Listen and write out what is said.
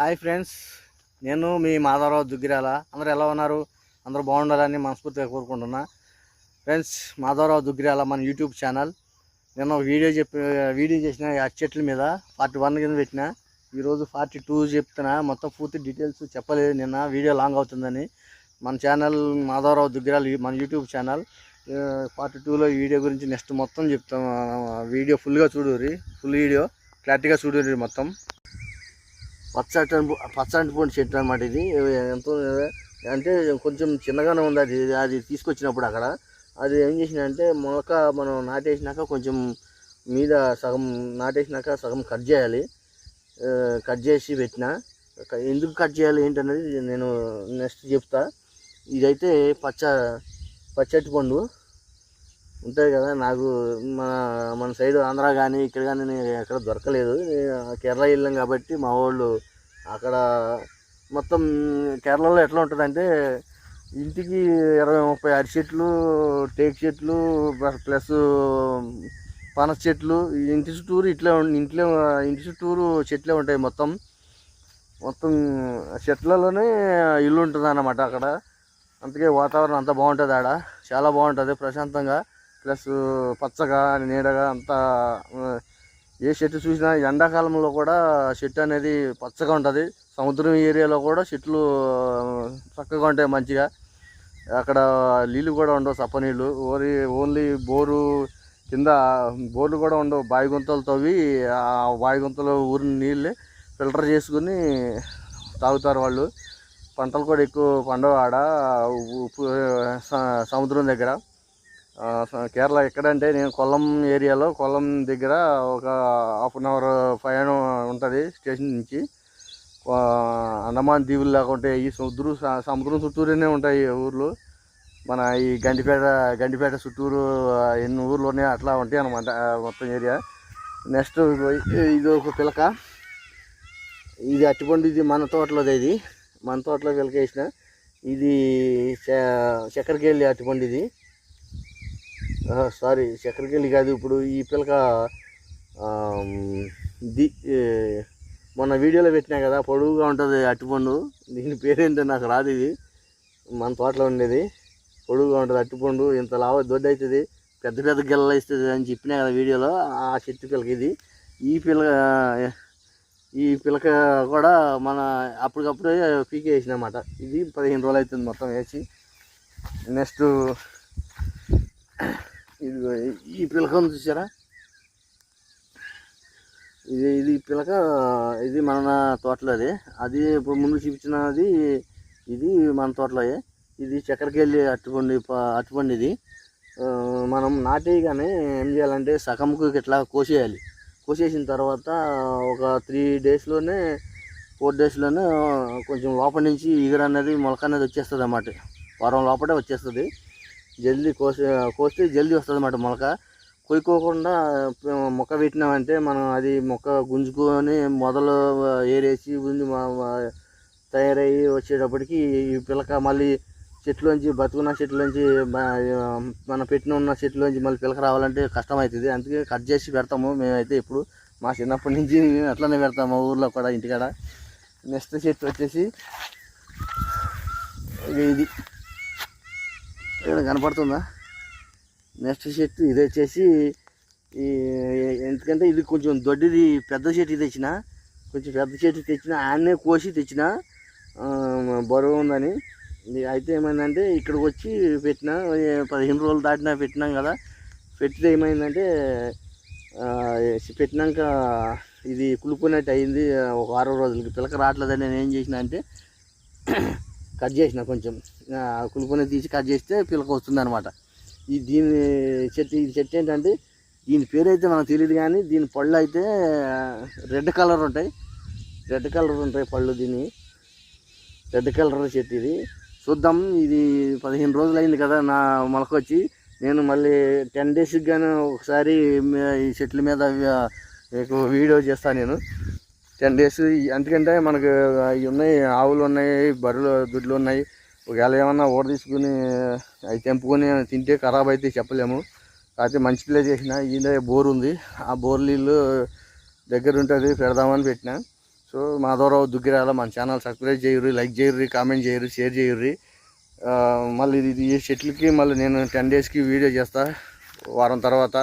Hi friends నేను మీ మాధవరావు దుగ్గిరాల. అందరూ ఎలా ఉన్నారు? అందరూ బాగుండాలని మనస్ఫూర్తిగా కోరుకుంటున్నా. ఫ్రెండ్స్ మాధవరావు దుగ్గిరాల మన యూట్యూబ్ ఛానల్. నేను ఒక వీడియో చెప్పి వీడియో చేసిన ఆ చెట్ల మీద పార్ట్ వన్ కింద పెట్టిన. ఈరోజు పార్ట్ టూ చెప్తున్నా. మొత్తం పూర్తి డీటెయిల్స్ చెప్పలేదు నిన్న. వీడియో లాంగ్ అవుతుందని. మన ఛానల్ మాధవరావు దుగ్గిరాల మన యూట్యూబ్ ఛానల్. పార్ట్ టూలో వీడియో గురించి నెక్స్ట్ మొత్తం చెప్తాం. వీడియో ఫుల్గా చూడుర్రి ఫుల్ వీడియో. క్లారిటీగా చూడుర్రి మొత్తం. పచ్చటి పచ్చటి పండు చెట్టు అనమాట ఇది. ఎంతో అంటే కొంచెం చిన్నగానే ఉంది అది అది తీసుకొచ్చినప్పుడు అక్కడ. అది ఏం చేసినంటే మొలక మనం నాటేసినాక కొంచెం మీద సగం నాటేసినాక సగం కట్ చేయాలి. కట్ చేసి పెట్టిన ఎందుకు కట్ చేయాలి ఏంటనేది నేను నెక్స్ట్ చెప్తా. ఇదైతే పచ్చ పచ్చటి పండు. ఉంటుంది కదా. నాకు మన మన సైడ్ ఆంధ్ర కానీ ఇక్కడ కానీ నేను ఎక్కడ దొరకలేదు. కేరళ వెళ్ళాం కాబట్టి మా వాళ్ళు అక్కడ మొత్తం కేరళలో ఎట్లా ఉంటుందంటే ఇంటికి ఇరవై ముప్పై అరటి చెట్లు టేక్ చెట్లు ప్లస్ పనస చెట్లు ఈ ఇంటి చుట్టూరు ఇట్లే ఇంట్లో ఇంటి చుట్టూరు చెట్లే ఉంటాయి మొత్తం. మొత్తం చెట్లలోనే ఇల్లు ఉంటుంది అన్నమాట అక్కడ. అందుకే వాతావరణం అంతా బాగుంటుంది ఆడ. చాలా బాగుంటుంది ప్రశాంతంగా. ప్లస్ పచ్చగా నీడగా అంతా ఏ చెట్టు చూసినా ఎండాకాలంలో కూడా చెట్టు అనేది పచ్చగా ఉంటుంది. సముద్రం ఏరియాలో కూడా చెట్లు చక్కగా ఉంటాయి మంచిగా. అక్కడ నీళ్ళు కూడా ఉండవు సప్ప నీళ్ళు ఓన్లీ ఓన్లీ బోరు కింద బోర్లు కూడా ఉండవు. బావి గుంతలు తవ్వి ఆ బావి గుంతలు ఊరిన నీళ్ళే ఫిల్టర్ చేసుకుని తాగుతారు వాళ్ళు. పంటలు కూడా ఎక్కువ పండవు ఆడ ఉప్పు స- సముద్రం దగ్గర. కేరళ ఎక్కడంటే నేను కొల్లం ఏరియాలో కొల్లం దగ్గర ఒక హాఫ్ అన్ అవర్ ప్రయాణం ఉంటుంది స్టేషన్ నుంచి. అండమాన్ దీవులు లేకుంటే ఈ సముద్రం సముద్రం చుట్టూరునే ఉంటాయి ఈ ఊర్లు. మన ఈ గండిపేట గండిపేట చుట్టూరు ఎన్ని ఊర్లు ఉన్నాయి అట్లా ఉంటాయి అనమాట మొత్తం ఏరియా. నెక్స్ట్ ఇది ఒక పిలక. ఇది అట్టిపండు ఇది మన తోటలోది ఇది. మన తోటలో పిలక వేసిన. ఇది చ- అట్టిపండు ఇది. సారీ చక్రకేళి కాదు ఇప్పుడు ఈ పిలక ది మొన్న వీడియోలో పెట్టినా కదా పొడుగుగా ఉంటుంది అట్టిపండు దీని పేరేంటో నాకు రాదు ఇది. మన తోటలో ఉండేది. పొడుగుగా ఉంటుంది అట్టిపండు ఇంత లావ దొడ్డు అవుతుంది పెద్ద పెద్ద గిల్లలు ఇస్తుంది అని చెప్పినా కదా వీడియోలో ఆ చెట్టు పిలక ఇది. ఈ పిలక ఈ పిలక కూడా మన అప్పటికప్పుడే పీకే వేసినమాట. ఇది పదిహేను రోజులు అవుతుంది మొత్తం వేసి. నెక్స్ట్ ఇది ఈ పిలకను చూసారా? ఇది ఇది పిలక ఇది మన తోటలోది అది. ఇప్పుడు ముందు చూపించినది ఇది మన తోటలోయే ఇది చక్కెరకెళ్ళి అట్టుపండి ప- అట్టుపండి ఇది. మనం నాటేయగానే ఏం చేయాలంటే సగంకు ఇట్లా కోసేయాలి. కోసేసిన తర్వాత ఒక త్రీ డేస్లోనే ఫోర్ డేస్లోనే కొంచెం లోపల నుంచి ఈగర అనేది మొలక అనేది వచ్చేస్తుంది అన్నమాట వారం లోపలే వచ్చేస్తుంది. జల్దీ కోసే కోస్తే జల్దీ వస్తుంది అన్నమాట మొలక. కొయ్యకోకుండా మొక్క పెట్టినామంటే మనం అది మొక్క గుంజుకొని మొదలు ఏరేసి గుంజి తయారయ్యి వచ్చేటప్పటికి ఈ పిలక మళ్ళీ చెట్లోంచి బతుకున్న చెట్లోంచి మనం మన పెట్టిన ఉన్న చెట్లోంచి మళ్ళీ పిలక రావాలంటే కష్టం అవుతుంది అందుకే కట్ చేసి పెడతాము మేమైతే ఇప్పుడు మా చిన్నప్పటి నుంచి అట్లనే పెడతాము మా ఊర్లో కూడా ఇంటికాడ. నెక్స్ట్ చెట్టు వచ్చేసి ఇది. ఇక్కడ కనపడుతుందా? నెక్స్ట్ చెట్టు ఇది వచ్చేసి ఈ ఎందుకంటే ఇది కొంచెం దొడ్డిది పెద్ద చెట్టు తెచ్చిన కొంచెం పెద్ద చెట్టు తెచ్చిన ఆడనే కోసి తెచ్చిన బరువు ఉందని. అయితే ఏమైందంటే ఇక్కడికి వచ్చి పెట్టిన పదిహేను రోజులు దాటినా పెట్టినాం కదా. పెట్టితే ఏమైందంటే పెట్టినాక ఇది కులుకున్నట్టు అయింది ఒక ఆరో రోజులకి. పిలక రావట్లేదని నేను ఏం చేసిన అంటే కట్ చేసిన కొంచెం. కులుపుని తీసి కట్ చేస్తే పిలక వస్తుంది అనమాట ఈ దీని చెట్టు ఈ చెట్టు ఏంటంటే దీని పేరు అయితే మనకు తెలియదు కానీ దీని పళ్ళు అయితే రెడ్ కలర్ ఉంటాయి. రెడ్ కలర్ ఉంటాయి పళ్ళు దీని. రెడ్ కలర్ చెట్టు ఇది. చూద్దాం ఇది పదిహేను రోజులు అయింది కదా నా మొలకొచ్చి. నేను మళ్ళీ టెన్ డేస్కి కానీ ఒకసారి ఈ చెట్ల మీద మీకు వీడియో చేస్తాను నేను. టెన్ డేస్ ఎందుకంటే మనకు ఇవి ఉన్నాయి ఆవులు ఉన్నాయి బర్రెలు దుడ్లు ఉన్నాయి. ఒకవేళ ఏమన్నా ఓడ తీసుకుని అవి తెంపుకొని తింటే ఖరాబ్ అయితే చెప్పలేము. కాకపోతే మంచి ప్లేస్ చేసిన ఈయన బోర్ ఉంది. ఆ బోర్ నీళ్ళు దగ్గర ఉంటుంది పెడదామని పెట్టిన. సో సో మాధవరావు దుగ్గిరాల మన ఛానల్ సబ్స్క్రైబ్ చేయరు లైక్ చేయరు కామెంట్ చేయరు షేర్ చేయరు మళ్ళీ ఇది ఈ చెట్లకి మళ్ళీ నేను టెన్ డేస్కి వీడియో చేస్తా. వారం తర్వాత